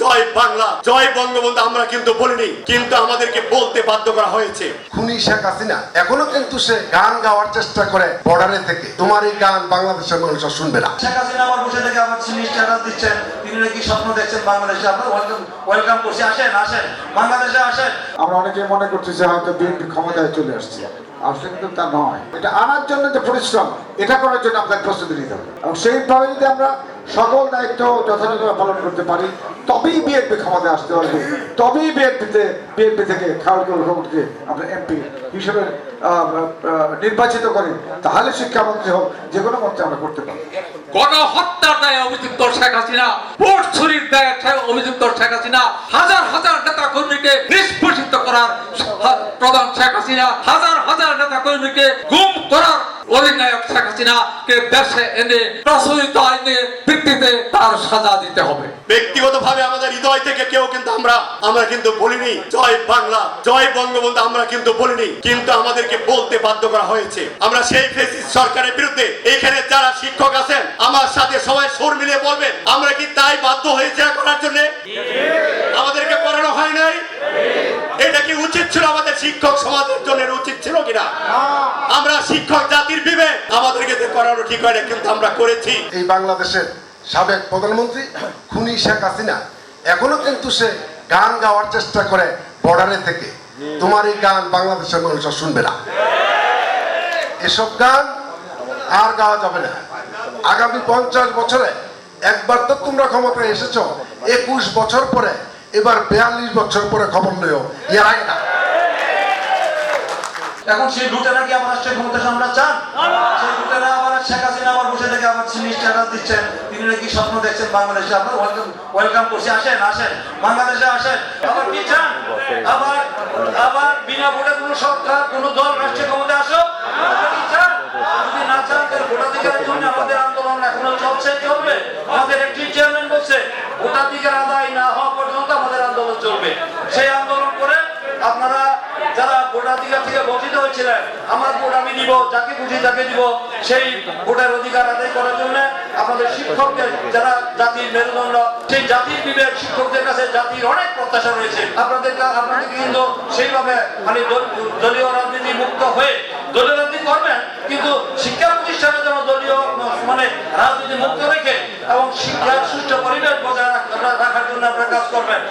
জয় বাংলা জয় বঙ্গবন্ধু আমরা কিন্তু বলিনি কিন্তু আমাদেরকে বলতে বাধ্য করা হয়েছে। খুনি শেখ হাসিনা এখনও কিন্তু সে গান গাওয়ার চেষ্টা করে বর্ডারে থেকে। তোমার এই গান বাংলাদেশের মানুষ আর শুনবে না। শেখ হাসিনা আবার বসে থেকে আবার তিনি স্ট্যাটাস দিচ্ছেন তিনি নাকি স্বপ্ন দেখছেন বাংলাদেশে। আপনার ওয়েলকাম ওয়েলকাম করছি। আসেন আসেন বাংলাদেশে আসেন। আমরা অনেকে মনে করছি যে হয়তো বিএনপি ক্ষমতায় চলে আসছে। আসলে কিন্তু তা নয়। এটা আনার জন্য যে পরিশ্রম এটা করার জন্য আপনাকে প্রস্তুতি নিতে হবে। এবং সেইভাবে যদি আমরা সকল দায়িত্ব যথাযথভাবে পালন করতে পারি তবেই বিএনপি ক্ষমতায় আসতে পারবে। তবেই বিএনপিতে বিএনপি থেকে খাওয়াল রহমতকে আমরা এমপি হিসেবে নির্বাচিত করি। তাহলে শিক্ষামন্ত্রী হোক, যে কোনো মন্ত্রী আমরা করতে পারব গণহত্যার দায়ে অভিযুক্ত শেখ হাসিনা, ভোট চুরির দায়ে অভিযুক্ত শেখ হাসিনা, হাজার হাজার নেতা কর্মীকে করার প্রধান শেখ হাসিনা, হাজার হাজার নেতা কর্মীকে গুম করার অধিনায়ক শেখ হাসিনাকে দেশে এনে, প্রচলিত আইনের ভিত্তিতে তার সাজা দিতে হবে। ব্যক্তিগতভাবে আমাদের হৃদয় থেকে কেউ কিন্তু আমরা আমরা কিন্তু বলিনি জয় বাংলা জয় বঙ্গবন্ধু আমরা কিন্তু বলিনি কিন্তু আমাদেরকে বলতে বাধ্য করা হয়েছে। আমরা সেই ফেসিস সরকারের বিরুদ্ধে এখানে যারা শিক্ষক আছেন আমার সাথে সবাই সুর মিলিয়ে বলবেন আমরা কি তাই বাধ্য হয়েছে করার জন্য? আমাদেরকে করানো হয় নাই? এটা কি উচিত ছিল আমাদের শিক্ষক সমাজের জন্য উচিত ছিল কিনা? আমরা শিক্ষক জাতির বিবেক আমাদেরকে যে করানো ঠিক হয় না কিন্তু আমরা করেছি। এই বাংলাদেশের সাবেক প্রধানমন্ত্রী খুনি শেখ হাসিনা। এখনও কিন্তু সে গান গাওয়ার চেষ্টা করে বর্ডারে থেকে। তোমার এই গান বাংলাদেশের মানুষ শুনবে না। এসব গান আর গাওয়া যাবে না। আগামী পঞ্চাশ বছরে একবার তো তোমরা ক্ষমতায় এসেছ, একুশ বছর পরে, এবার বিয়াল্লিশ বছর পরে খবর লইও। এর আগে না। এখন সেই লুটেরা কি আবার রাষ্ট্রীয় ক্ষমতা আমরা চান? সেই লুটেরা আবার শেখ হাসিনা আবার বসে থেকে স্ট্যাটাস দিচ্ছেন, তিনি নাকি স্বপ্ন দেখছেন বাংলাদেশে। আপনার ওয়েলকাম ওয়েলকাম করছি। আসেন আসেন। বাংলাদেশে আসেন। আবার কি চান? আবার আবার বিনা ভোটে কোনো সরকার, কোনো দল রাষ্ট্রীয় ক্ষমতা আসো যদি না চান, তাহলে ভোটাধিকারের জন্য আমাদের আন্দোলন এখনও চলছে, চলবে। আমাদের একটি চেয়ারম্যান বলছে, ভোটাধিকার আদায় না হওয়া পর্যন্ত আমাদের আন্দোলন চলবে। সেই আন্দোলন করে আপনারা যারা ভোটাধিকার থেকে বঞ্চিত হয়েছিলেন, আমার ভোট আমি দিব, যাকে বুঝি তাকে দিব। সেই ভোটের অধিকার আদায় করার জন্য আমাদের শিক্ষকদের যারা জাতির মেরুদণ্ড, সেই জাতির বিবেক, শিক্ষকদের কাছে জাতির অনেক প্রত্যাশা রয়েছে। আপনাদের আপনাদেরকে কিন্তু সেইভাবে মানে দলীয় রাজনীতি মুক্ত হয়ে দলীয় রাজনীতি করবেন, কিন্তু শিক্ষা প্রতিষ্ঠানে যেন দলীয় মানে রাজনীতি মুক্ত রেখে এবং শিক্ষার সুষ্ঠু পরিবেশ বজায় রাখার জন্য আপনারা কাজ করবেন।